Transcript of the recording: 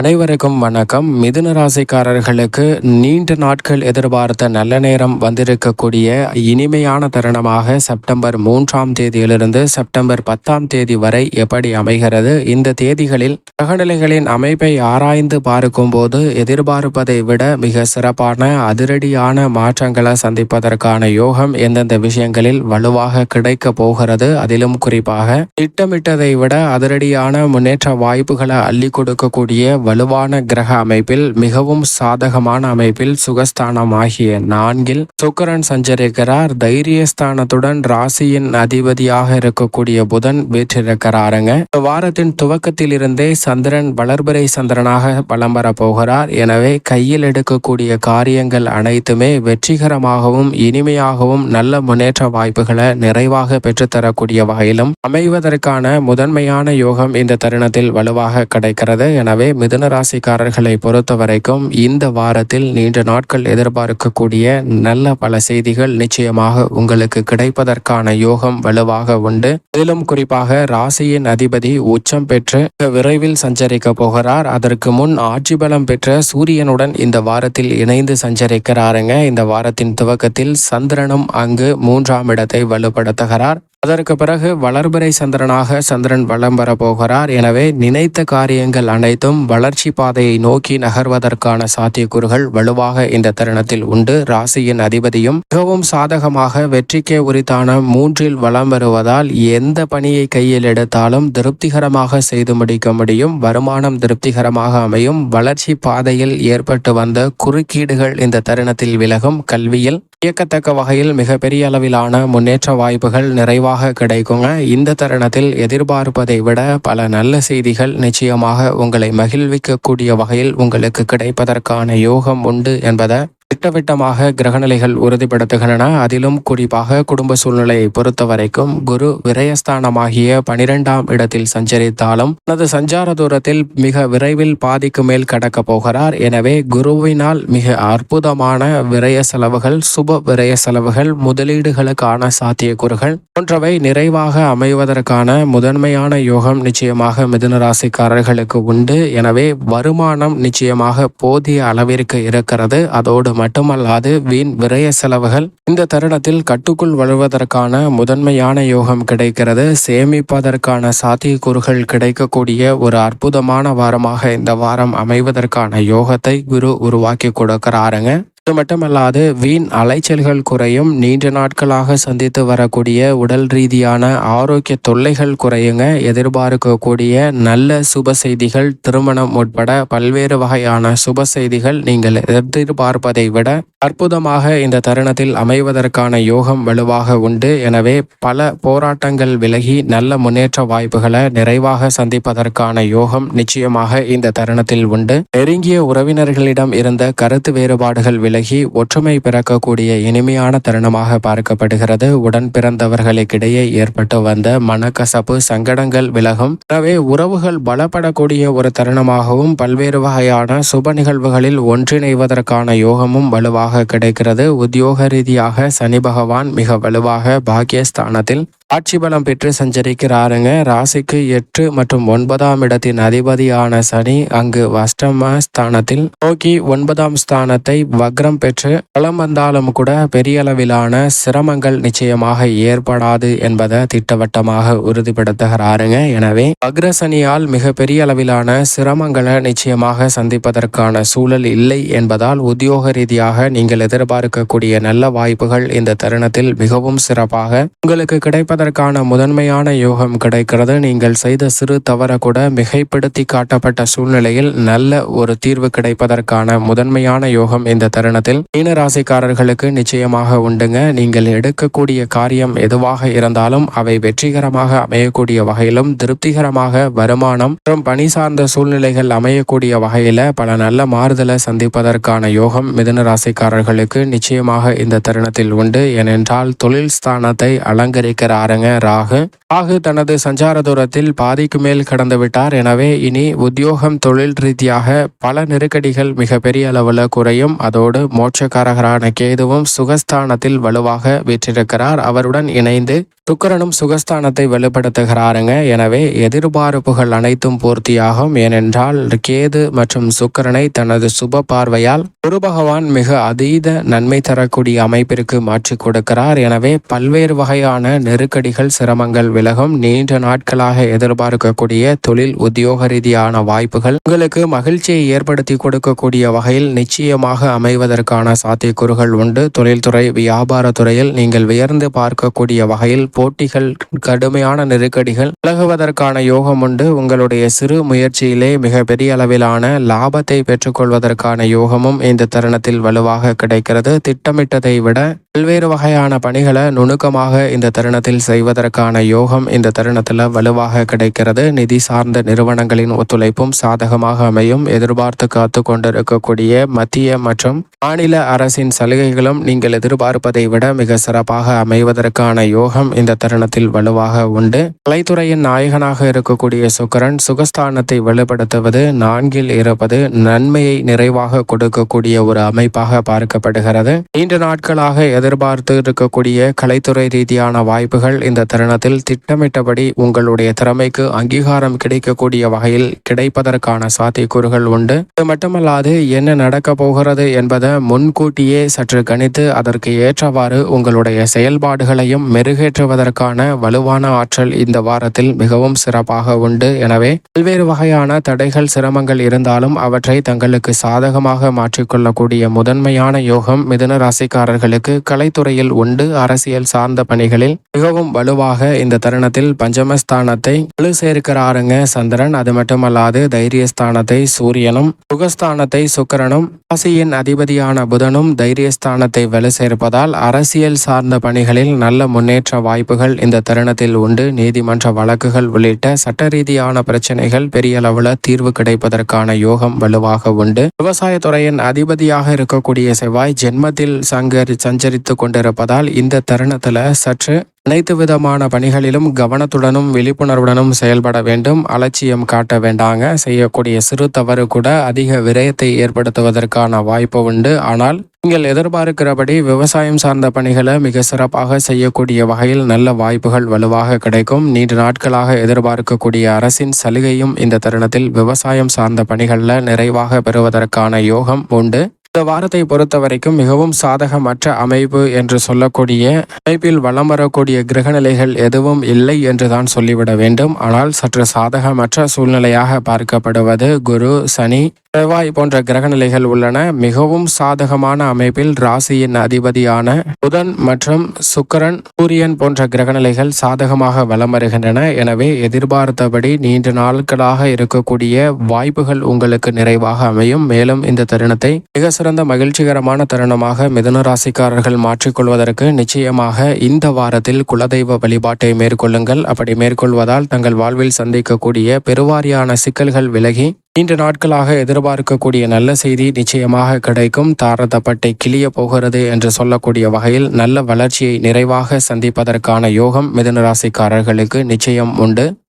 அனைவருக்கும் வணக்கம். மிதுன ராசிக்காரர்களுக்கு நீண்ட நாட்கள் எதிர்பார்த்த நல்ல நேரம் வந்திருக்கக்கூடிய இனிமையான தருணமாக செப்டம்பர் மூன்றாம் தேதியிலிருந்து செப்டம்பர் பத்தாம் தேதி வரை எப்படி அமைகிறது? இந்த தேதிகளில் கிரகநிலைகளின் அமைப்பை ஆராய்ந்து பார்க்கும் போது எதிர்பார்ப்பதை விட மிக சிறப்பான அதிரடியான மாற்றங்களை சந்திப்பதற்கான யோகம் எந்தெந்த விஷயங்களில் வலுவாக கிடைக்க போகிறது? அதிலும் குறிப்பாக திட்டமிட்டதை விட அதிரடியான முன்னேற்ற வாய்ப்புகளை அள்ளி கொடுக்கக்கூடிய வலுவான கிரக அமைப்பில் மிகவும் சாதகமான அமைப்பில் சுகஸ்தானம் ஆகிய நான்கில் சுக்கரன் சஞ்சரிக்கிறார். தைரியஸ்தானத்துடன் ராசியின் அதிபதியாக இருக்கக்கூடிய புதன் வீற்றிருக்கிறாருங்க. வாரத்தின் துவக்கத்தில் இருந்தே சந்திரன் வளர்பிறை சந்திரனாக வலம் வர போகிறார். எனவே கையில் எடுக்கக்கூடிய காரியங்கள் அனைத்துமே வெற்றிகரமாகவும் இனிமையாகவும் நல்ல முன்னேற்ற வாய்ப்புகளை நிறைவாக பெற்றுத்தரக்கூடிய வகையிலும் அமைவதற்கான முதன்மையான யோகம் இந்த தருணத்தில் வலுவாக கிடைக்கிறது. எனவே மித ராசிக்காரர்களை பொறுத்த வரைக்கும் இந்த வாரத்தில் நீண்ட நாட்கள் எதிர்பார்க்கக்கூடிய நல்ல பல செய்திகள் நிச்சயமாக உங்களுக்கு கிடைப்பதற்கான யோகம் வலுவாக உண்டு. இதிலும் குறிப்பாக ராசியின் அதிபதி உச்சம் பெற்று விரைவில் சஞ்சரிக்க போகிறார். அதற்கு முன் ஆட்சி பலம் பெற்ற சூரியனுடன் இந்த வாரத்தில் இணைந்து சஞ்சரிக்கிறாருங்க. இந்த வாரத்தின் துவக்கத்தில் சந்திரனும் அங்கு மூன்றாம் இடத்தை வலுப்படுத்துகிறார். அதற்கு பிறகு வளர்பிறை சந்திரனாக சந்திரன் வளம் வரப்போகிறார் எனவே நினைத்த காரியங்கள் அனைத்தும் வளர்ச்சி பாதையை நோக்கி நகர்வதற்கான சாத்தியக்கூறுகள் வலுவாக இந்த தருணத்தில் உண்டு. ராசியின் அதிபதியும் மிகவும் சாதகமாக வெற்றிக்கே உரித்தான மூன்றில் வளம் வருவதால் எந்த பணியை கையில் எடுத்தாலும் திருப்திகரமாக செய்து முடிக்க முடியும். வருமானம் திருப்திகரமாக அமையும். வளர்ச்சி பாதையில் ஏற்பட்டு வந்த குறுக்கீடுகள் இந்த தருணத்தில் விலகும். கல்வியில் வியக்கத்தக்க வகையில் மிகப்பெரிய அளவிலான முன்னேற்ற வாய்ப்புகள் நிறைவாக கிடைக்குங்க. இந்த தருணத்தில் எதிர்பார்ப்பதை விட பல நல்ல செய்திகள் நிச்சயமாக உங்களை மகிழ்விக்கக்கூடிய வகையில் உங்களுக்கு கிடைப்பதற்கான யோகம் உண்டு என்பதை திட்டவட்டமாக கிரகநிலைகள் உறுதிப்படுத்துகின்றன. அதிலும் குறிப்பாக குடும்ப சூழ்நிலையை பொறுத்த வரைக்கும் குரு விரயஸ்தானமாகிய பனிரெண்டாம் இடத்தில் சஞ்சரித்தாலும் தனது சஞ்சார தூரத்தில் மிக விரைவில் பாதிக்கு மேல் கடக்க போகிறார். எனவே குருவினால் மிக அற்புதமான விரய செலவுகள் சுப விரய செலவுகள் முதலீடுகளுக்கான சாத்தியக்கூறுகள் போன்றவை நிறைவாக அமைவதற்கான முதன்மையான யோகம் நிச்சயமாக மிதுனராசிக்காரர்களுக்கு உண்டு. எனவே வருமானம் நிச்சயமாக போதிய அளவிற்கு இருக்கிறது. அதோடு மட்டுமல்லாது வீண் விரய செலவுகள். இந்த தருணத்தில் கட்டுக்குள் வழுவதற்கான முதன்மையான யோகம் கிடைக்கிறது. சேமிப்பதற்கான சாத்தியக்கூறுகள் கிடைக்கக்கூடிய ஒரு அற்புதமான வாரமாக இந்த வாரம் அமைவதற்கான யோகத்தை குரு உருவாக்கி கொடுக்கிறாருங்க. அது மட்டுமல்லாது வீண் அலைச்சல்கள் குறையும். நீண்ட நாட்களாக சந்தித்து வரக்கூடிய உடல் ரீதியான ஆரோக்கிய தொல்லைகள் குறையுங்க. எதிர்பார்க்கக்கூடிய நல்ல சுப செய்திகள் திருமணம் உட்பட பல்வேறு வகையான சுப செய்திகள் நீங்கள் எதிர்பார்ப்பதை விட அற்புதமாக இந்த தருணத்தில் அமைவதற்கான யோகம் வலுவாக உண்டு. எனவே பல போராட்டங்கள் விலகி நல்ல முன்னேற்ற வாய்ப்புகளை நிறைவாக சந்திப்பதற்கான யோகம் நிச்சயமாக இந்த தருணத்தில் உண்டு. நெருங்கிய உறவினர்களிடம் இருந்த கருத்து வேறுபாடுகள் விலகி ஒற்றுமை பிறக்கக்கூடிய இனிமையான தருணமாக பார்க்கப்படுகிறது. உடன் பிறந்தவர்களுக்கிடையே ஏற்பட்டு வந்த மனக்கசப்பு சங்கடங்கள் விலகும். எனவே உறவுகள் பலப்படக்கூடிய ஒரு தருணமாகவும் பல்வேறு வகையான சுப நிகழ்வுகளில் ஒன்றிணைவதற்கான யோகமும் வலுவாக கிடைக்கிறது. உத்தியோக ரீதியாக சனி பகவான் மிக வலுவாக பாக்கியஸ்தானத்தில் ஆட்சி பலம் பெற்று சஞ்சரிக்கிறாருங்க. ராசிக்கு எட்டு மற்றும் ஒன்பதாம் இடத்தின் அதிபதியான சனி அங்கு வஷ்டம ஸ்தானத்தில் நோக்கி ஒன்பதாம் ஸ்தானத்தை வக்ரம் பெற்று பலம் வந்தாலும் கூட பெரிய அளவிலான சிரமங்கள் நிச்சயமாக ஏற்படாது என்பதை திட்டவட்டமாக உறுதிப்படுத்துகிறாருங்க. எனவே வக்ரசனியால் மிக பெரிய அளவிலான சிரமங்களை நிச்சயமாக சந்திப்பதற்கான சூழல் இல்லை என்பதால் உத்தியோக ரீதியாக நீங்கள் எதிர்பார்க்கக்கூடிய நல்ல வாய்ப்புகள் இந்த தருணத்தில் மிகவும் சிறப்பாக உங்களுக்கு கிடைப்ப கிடைப்பதற்கான முதன்மையான யோகம் கிடைக்கிறது. நீங்கள் செய்த சிறு தவற கூட மிகைப்படுத்தி காட்டப்பட்ட சூழ்நிலையில் நல்ல ஒரு தீர்வு கிடைப்பதற்கான முதன்மையான யோகம் இந்த தருணத்தில். மீனராசிக்காரர்களுக்கு நிச்சயமாக உண்டுங்க. நீங்கள் எடுக்கக்கூடிய காரியம் எதுவாக இருந்தாலும் அவை வெற்றிகரமாக அமையக்கூடிய வகையிலும் திருப்திகரமாக வருமானம் மற்றும் பணி சார்ந்த சூழ்நிலைகள் அமையக்கூடிய வகையில பல நல்ல மாறுதலை சந்திப்பதற்கான யோகம் மிதுன ராசிக்காரர்களுக்கு நிச்சயமாக இந்த தருணத்தில் உண்டு. ஏனென்றால் தொழில் ஸ்தானத்தை அலங்கரிக்கிறார் பாருங்க ராகு. ராகு தனது சஞ்சார தூரத்தில் பாதிக்கு மேல் கடந்து விட்டார். எனவே இனி உத்தியோகம் தொழில் ரீதியாக பல நெருக்கடிகள் மிக பெரிய அளவில் குறையும். அதோடு மோட்சக்காரகரான கேதுவும் சுகஸ்தானத்தில் வலுவாக வீற்றிருக்கிறார். அவருடன் இணைந்து துக்கரனும் சுகஸ்தானத்தை வெளிப்படுத்துகிறாருங்க. எனவே எதிர்பார்ப்புகள் அனைத்தும் பூர்த்தியாகும். ஏனென்றால் கேது மற்றும் சுக்கரனை தனது சுப பார்வையால் குரு பகவான் மிக அதீத நன்மை தரக்கூடிய அமைப்பிற்கு மாற்றி கொடுக்கிறார். எனவே பல்வேறு வகையான நெருக்கடிகள் சிரமங்கள் விலகும். நீண்ட நாட்களாக எதிர்பார்க்கக்கூடிய தொழில் உத்தியோக ரீதியான வாய்ப்புகள் உங்களுக்கு மகிழ்ச்சியை ஏற்படுத்தி கொடுக்கக்கூடிய வகையில் நிச்சயமாக அமைவதற்கான சாத்தியக்கூறுகள் உண்டு. தொழில்துறை வியாபாரத்துறையில் நீங்கள் உயர்ந்து பார்க்கக்கூடிய வகையில் போட்டிகள் கடுமையான நெருக்கடிகள் விலகுவதற்கான யோகம் உண்டு. உங்களுடைய சிறு முயற்சியிலே மிக பெரிய அளவிலான லாபத்தை பெற்றுக்கொள்வதற்கான யோகமும் இந்த தருணத்தில் வலுவாக கிடைக்கிறது. திட்டமிட்டதை விட பல்வேறு வகையான பணிகளை நுணுக்கமாக இந்த தருணத்தில் செய்வதற்கான யோகம் இந்த தருணத்தில் வலுவாக கிடைக்கிறது. நிதி சார்ந்த நிறுவனங்களின் ஒத்துழைப்பும் சாதகமாக அமையும். எதிர்பார்த்து காத்து கொண்டிருக்கக்கூடிய மத்திய மற்றும் மாநில அரசின் சலுகைகளும் நீங்கள் எதிர்பார்ப்பதை விட மிக சிறப்பாக அமைவதற்கான யோகம் இந்த தருணத்தில் வலுவாக உண்டு. கலைத்துறையின் நாயகனாக இருக்கக்கூடிய சுக்கரன் சுகஸ்தானத்தை வெளிப்படுத்துவது நான்கில் இருப்பது நன்மையை நிறைவாக கொடுக்கக்கூடிய ஒரு அமைப்பாக பார்க்கப்படுகிறது. நீண்ட நாட்களாக எதிர்பார்த்து இருக்கக்கூடிய கலைத்துறை ரீதியான வாய்ப்புகள் இந்த தருணத்தில் திட்டமிட்டபடி உங்களுடைய திறமைக்கு அங்கீகாரம் கிடைக்கக்கூடிய வகையில் கிடைப்பதற்கான சாத்தியக்கூறுகள் உண்டு. இது மட்டுமல்லாது என்ன நடக்க போகிறது என்பதை முன்கூட்டியே சற்று கணித்து அதற்கு ஏற்றவாறு உங்களுடைய செயல்பாடுகளையும் மெருகேற்றுவது மெருகேற்றுவதற்கான வலுவான ஆற்றல் இந்த வாரத்தில் மிகவும் சிறப்பாக உண்டு. எனவே பல்வேறு வகையான தடைகள் சிரமங்கள் இருந்தாலும் அவற்றை தங்களுக்கு சாதகமாக மாற்றிக்கொள்ளக்கூடிய முதன்மையான யோகம் மிதுன ராசிக்காரர்களுக்கு கலைத்துறையில் உண்டு. அரசியல் சார்ந்த பணிகளில் மிகவும் வலுவாக இந்த தருணத்தில் பஞ்சமஸ்தானத்தை வலு சேர்க்கிறாருங்க சந்திரன். அது மட்டுமல்லாது தைரியஸ்தானத்தை சூரியனும் சுகஸ்தானத்தை சுக்கரனும் ராசியின் அதிபதியான புதனும் தைரியஸ்தானத்தை வலு சேர்ப்பதால் அரசியல் சார்ந்த பணிகளில் நல்ல முன்னேற்ற வாய்ப்பு வாய்ப்புகள் இந்த தருணத்தில் உண்டு. நீதிமன்ற வழக்குகள் உள்ளிட்ட சட்ட ரீதியான பிரச்சனைகள் பெரிய அளவில் தீர்வு கிடைப்பதற்கான யோகம் வலுவாக உண்டு. விவசாயத்துறையின் அதிபதியாக இருக்கக்கூடிய செவ்வாய் ஜென்மத்தில் சங்கர் சஞ்சரித்து கொண்டிருப்பதால் இந்த தருணத்தில் சற்று அனைத்து விதமான பணிகளிலும் கவனத்துடனும் விழிப்புணர்வுடனும் செயல்பட வேண்டும். அலட்சியம் காட்ட வேண்டாங்க. செய்யக்கூடிய சிறு தவறு கூட அதிக விரயத்தை ஏற்படுத்துவதற்கான வாய்ப்பு உண்டு. ஆனால் நீங்கள் எதிர்பார்க்கிறபடி விவசாயம் சார்ந்த பணிகளை மிக சிறப்பாக செய்யக்கூடிய வகையில் நல்ல வாய்ப்புகள் வலுவாக கிடைக்கும். நீண்ட நாட்களாக எதிர்பார்க்கக்கூடிய அரசின் சலுகையும் இந்த தருணத்தில் விவசாயம் சார்ந்த பணிகளில் நிறைவாக பெறுவதற்கான யோகம் உண்டு. இந்த வாரத்தை பொறுத்த வரைக்கும் மிகவும் சாதகமற்ற அமைப்பு என்று சொல்லக்கூடிய அமைப்பில் வலம் வரக்கூடிய கிரகநிலைகள் எதுவும் இல்லை என்று தான் சொல்லிவிட வேண்டும். ஆனால் சற்று சாதகமற்ற சூழ்நிலையாக பார்க்கப்படுவது குரு சனி செவ்வாய் போன்ற கிரகநிலைகள் உள்ளன. மிகவும் சாதகமான அமைப்பில் ராசியின் அதிபதியான புதன் மற்றும் சுக்கரன் சூரியன் போன்ற கிரகநிலைகள் சாதகமாக வலம் வருகின்றன எனவே எதிர்பார்த்தபடி நீண்ட நாட்களாக இருக்கக்கூடிய வாய்ப்புகள் உங்களுக்கு நிறைவாக அமையும். மேலும் இந்த தருணத்தை மிக சிறந்த மகிழ்ச்சிகரமான தருணமாக மிதுன ராசிக்காரர்கள் மாற்றிக்கொள்வதற்கு நிச்சயமாக இந்த வாரத்தில் குலதெய்வ வழிபாட்டை மேற்கொள்ளுங்கள். அப்படி மேற்கொள்வதால் தங்கள் வாழ்வில் சந்திக்கக்கூடிய பெருவாரியான சிக்கல்கள் விலகி நீண்ட நாட்களாக எதிர்பார்க்கக்கூடிய நல்ல செய்தி நிச்சயமாக கிடைக்கும். தாரதப்பட்டை கிளிய போகிறது என்று சொல்லக்கூடிய வகையில் நல்ல வளர்ச்சியை நிறைவாக சந்திப்பதற்கான யோகம் மிதனராசிக்காரர்களுக்கு நிச்சயம் உண்டு.